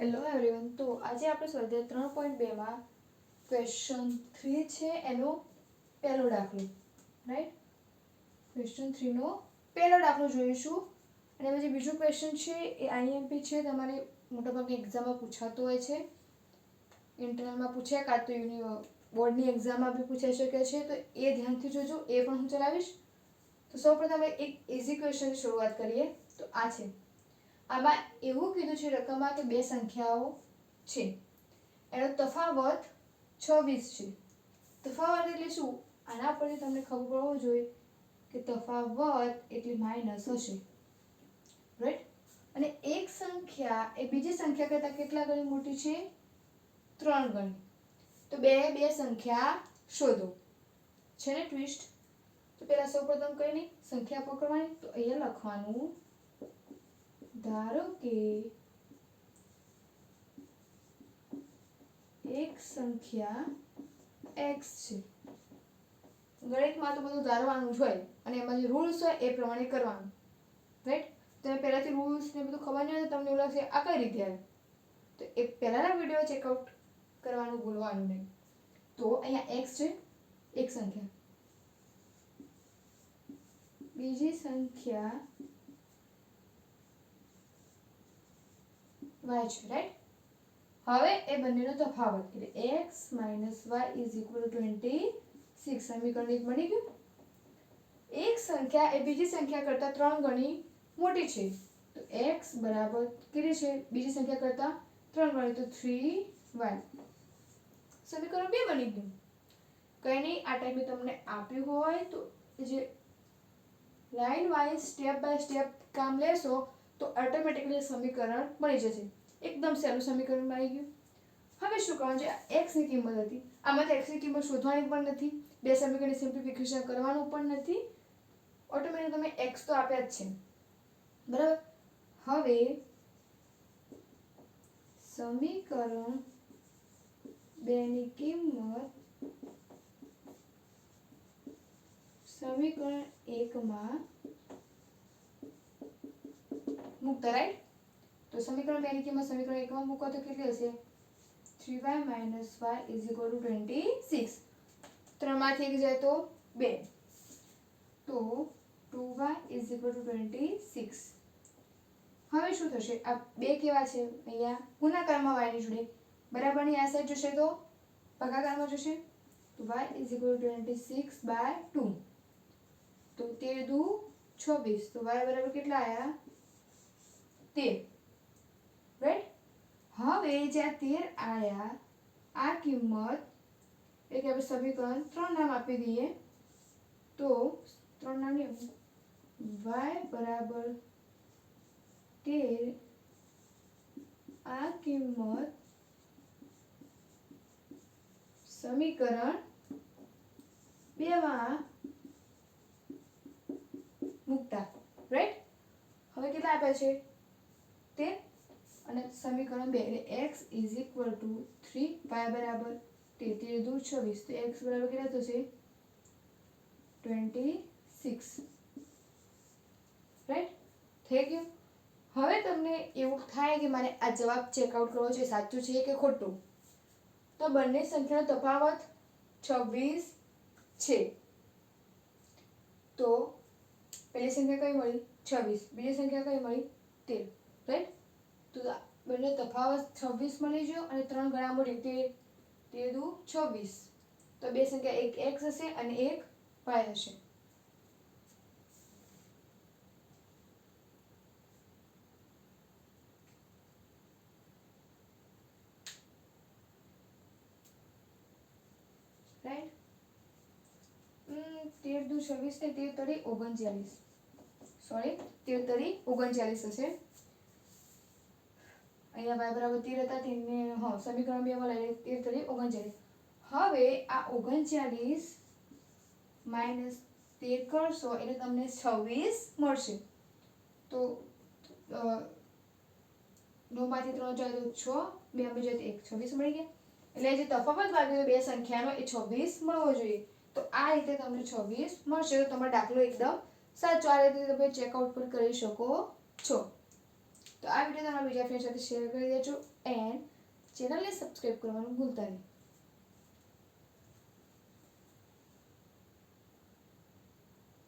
Hello everyone તો આજે આપણે સ્વાધ્યાય ત્રણ પોઈન્ટ બેમાં ક્વેશ્ચન થ્રી છે એનો પહેલો દાખલો રાઈટ ક્વેશ્ચન થ્રીનો પહેલો દાખલો જોઈશું. અને પછી બીજું ક્વેશ્ચન છે એ આઈએમપી છે, તમારે મોટાભાગે એક્ઝામમાં પૂછાતું હોય છે. ઇન્ટરનલમાં પૂછાય કાં તો યુનિ બોર્ડની એક્ઝામમાં બી પૂછાઈ શકે છે. તો એ ધ્યાનથી જોજો, એ પણ હું ચલાવીશ. તો સૌપ્રથમ એક ઇઝી ક્વેશ્ચનની શરૂઆત કરીએ. તો આ છે. આમાં એવું કીધું છે રકમમાં કે બે સંખ્યાઓ છે. એનો તફાવત છવ્વીસ છે. તફાવત એટલે શું? આના પરથી તમને ખબર પડવું જોઈએ કે તફાવત એટલે માઇનસ હશે રાઈટ અને એક સંખ્યા, એ બીજી સંખ્યા કરતાં કેટલા ગણી મોટી છે? ત્રણ ગણી. તો બે બે સંખ્યા શોધો. છે ને ટ્વિસ્ટ તો પહેલાં સૌપ્રથમ કઈ નહીં, સંખ્યા પકડવાની, તો અહીંયા લખવાનું ધારો કે એક સંખ્યા x છે. ગણિતમાં તો બધું ધારવાનું જ હોય અને એમાં જે રૂલ્સ હોય એ પ્રમાણે કરવાનું. રાઈટ તમે પહેલાંથી રૂલ્સ ને બધું ખબર નહીં હોય તમને એવું લાગશે, આ કઈ રીતે તો એ પહેલાંના વીડિયો ચેકઆઉટ કરવાનું ભૂલવાનું નહીં. તો અહીંયા x છે, એક સંખ્યા. બીજી સંખ્યા y છે રાઈટ હવે એ બંનેનો તફાવત એટલે X minus Y is equal twenty six સમીકરણ એક બની ગયું. એક સંખ્યા એ બીજી સંખ્યા કરતાં ત્રણ ગણી મોટી છે. તો એક્સ બરાબર કેટલી છે? બીજી સંખ્યા કરતાં ત્રણ ગણી. તો થ્રી વાય સમીકરણ બે બની ગયું. કંઈ નહીં, આ ટાઈમે તમને આપ્યું હોય તો જે line wise step by step કામ લેશો તો ઓટોમેટિકલી સમીકરણ મળી જશે. એકદમ સહેલું સમીકરણમાં આવી ગયું. હવે શું કરવાનું છે? એક્સની કિંમત હતી. આમાંથી એક્સ એક્સની કિંમત શોધવાની પણ નથી. બે સમીકરણની સિમ્પ્લિફિકેશન કરવાનું પણ નથી. ઓટોમેટિક તમે એક્સ તો આપ્યા જ છે. બરાબર? હવે સમીકરણ બેની કિંમત સમીકરણ એકમાં મૂકતા રાઈટ તો સમીકરણ બેની કિંમત સમીકરણ એકમાં મૂકો તો કેટલી હશે? Three Y minus Y is equal to twenty six ત્રણમાંથી એક જાય તો બે. તો two Y is equal to twenty six હવે શું થશે? આ બે કેવા છે? અહીંયા ગુણાકારમાં વાયની જોડે. બરાબરની આ સાઈડ જશે તો ભાગાકારમાં જશે. તો Y is equal to twenty six by two તો તેર દુ છવ્વીસ. તો વાય બરાબર કેટલા આવ્યા તેર. હવે જ્યાં તેર આયા, આ કિંમત, એક આપણે સમીકરણ ત્રણ નામ આપી દઈએ, તો ત્રણ નામ નહીં વાય બરાબર તેર, આ કિંમત સમીકરણ બેમાં મૂકતા. રાઈટ હવે કેટલા આપ્યા છે? સમીકરણ બે એટલે X is equal to three Y બરાબર તેર દૂર છવ્વીસ તો એક્સ બરાબર કેટલા થશે? ટ્વેન્ટી સિક્સ રાઈટ થઈ ગયું? હવે તમને એવું થાય કે મારે આ જવાબ ચેકઆઉટ કરવો છે, સાચું છે કે ખોટું? તો બંને સંખ્યાનો તફાવત છવ્વીસ છે. તો પહેલી સંખ્યા કઈ મળી? છવ્વીસ. બીજી સંખ્યા કઈ મળી? તેર. રાઈટ તો બંને તફાવત છવ્વીસ મળી ગયો અને ત્રણ ગણા મળી તેર તેર દુ છવ્વીસ. તો બે સંખ્યા એક એક્સ હશે અને એક વાય હશે. તેર દુ છવ્વીસ ને તેર તરી ઓગણચાલીસ. સોરી તેર તરી ઓગણચાલીસ હશે. અહીંયા વાય બરાબર તેર હતા તેને હા, સમીકરણ બેમાં લઈ તેર તરી ઓગણચાલીસ. હવે આ ઓગણચાલીસ માઇનસ તેર કરશો એટલે તમને છવ્વીસ મળશે. તો નવમાંથી ત્રણ જાય તો છ, બે તો એક, છવ્વીસ મળી ગયા. એટલે જે તફાવત વાગ્યો બે સંખ્યાનો એ છવ્વીસ મળવો જોઈએ. તો આ રીતે તમને છવ્વીસ મળશે. તો તમારો દાખલો એકદમ સાચો. આ રીતે તમે ચેકઆઉટ પણ કરી શકો છો. તો આ વીડિયો તમારા બીજા ફ્રેન્ડ સાથે શેર કરી દેજો. એન્ડ ચેનલને સબસ્ક્રાઈબ કરવાનું ભૂલતા નહીં.